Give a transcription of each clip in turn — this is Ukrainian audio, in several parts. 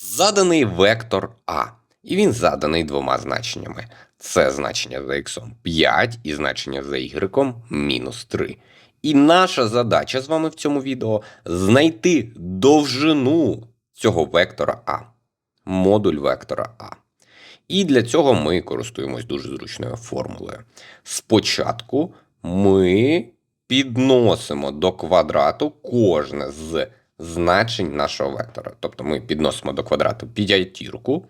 Заданий вектор А, і він заданий двома значеннями. Це значення за х 5 і значення за y мінус 3. І наша задача з вами в цьому відео знайти довжину цього вектора А, модуль вектора А. І для цього ми користуємось дуже зручною формулою. Спочатку ми підносимо до квадрату кожне з значень нашого вектора. Тобто ми підносимо до квадрату п'ятірку,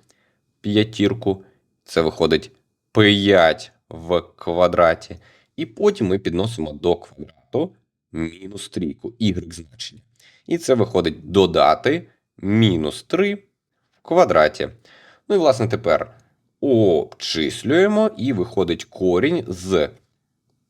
п'ятірку, це виходить 5 в квадраті. І потім ми підносимо до квадрату мінус трійку, y значення. І це виходить додати мінус 3 в квадраті. Ну і, власне, тепер обчислюємо, і виходить корінь з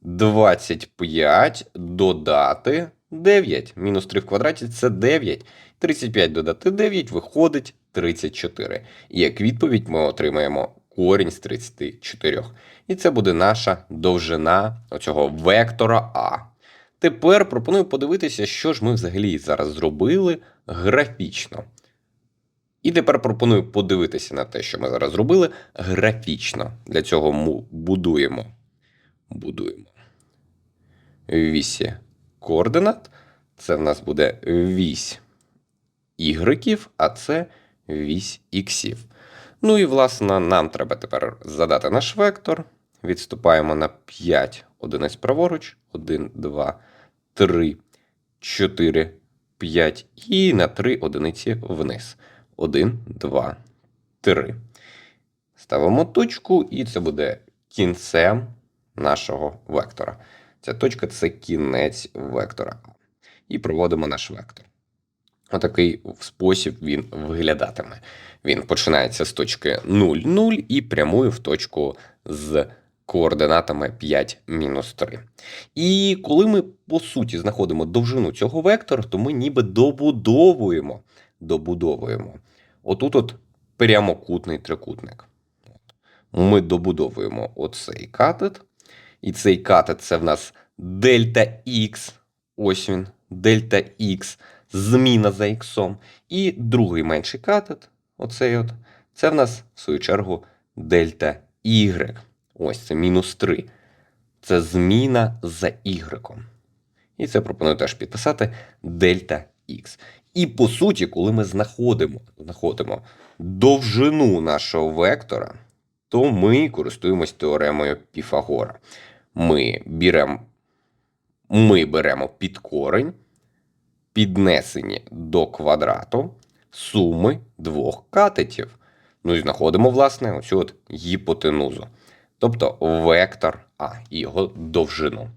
25 додати 9. Мінус 3 в квадраті це 9. 35 додати 9 виходить 34. І як відповідь ми отримаємо корінь з 34. І це буде наша довжина оцього вектора А. Тепер пропоную подивитися, що ж ми взагалі зараз зробили графічно. І тепер пропоную подивитися на те, що ми зараз зробили графічно. Для цього ми будуємо, будуємо вісі координат. Це в нас буде вісь ігреків, а це вісь іксів. Ну і, власне, нам треба тепер задати наш вектор. Відступаємо на 5 одиниць праворуч. 1, 2, 3, 4, 5 і на 3 одиниці вниз. 1, 2, 3. Ставимо точку, і це буде кінцем нашого вектора. Ця точка це кінець вектора. І проводимо наш вектор. Отакий спосіб він виглядатиме. Він починається з точки 0, 0 і прямує в точку з координатами 5 мінус 3. І коли ми, по суті, знаходимо довжину цього вектора, то ми ніби добудовуємо. добудовуємо. Отут от прямокутний трикутник. Ми добудовуємо оцей катет. І цей катет це в нас дельта Х. Ось він, дельта Х, зміна за іксом. І другий менший катет, оцей от, це в нас, в свою чергу, дельта Y. Ось це мінус 3. Це зміна за Y. І це пропоную теж підписати дельта Х. І по суті, коли ми знаходимо, знаходимо довжину нашого вектора, то ми користуємось теоремою Піфагора. Ми беремо, ми беремо під корень піднесені до квадрату суми двох катетів. Ну і знаходимо, власне, оцю от гіпотенузу. Тобто вектор А і його довжину.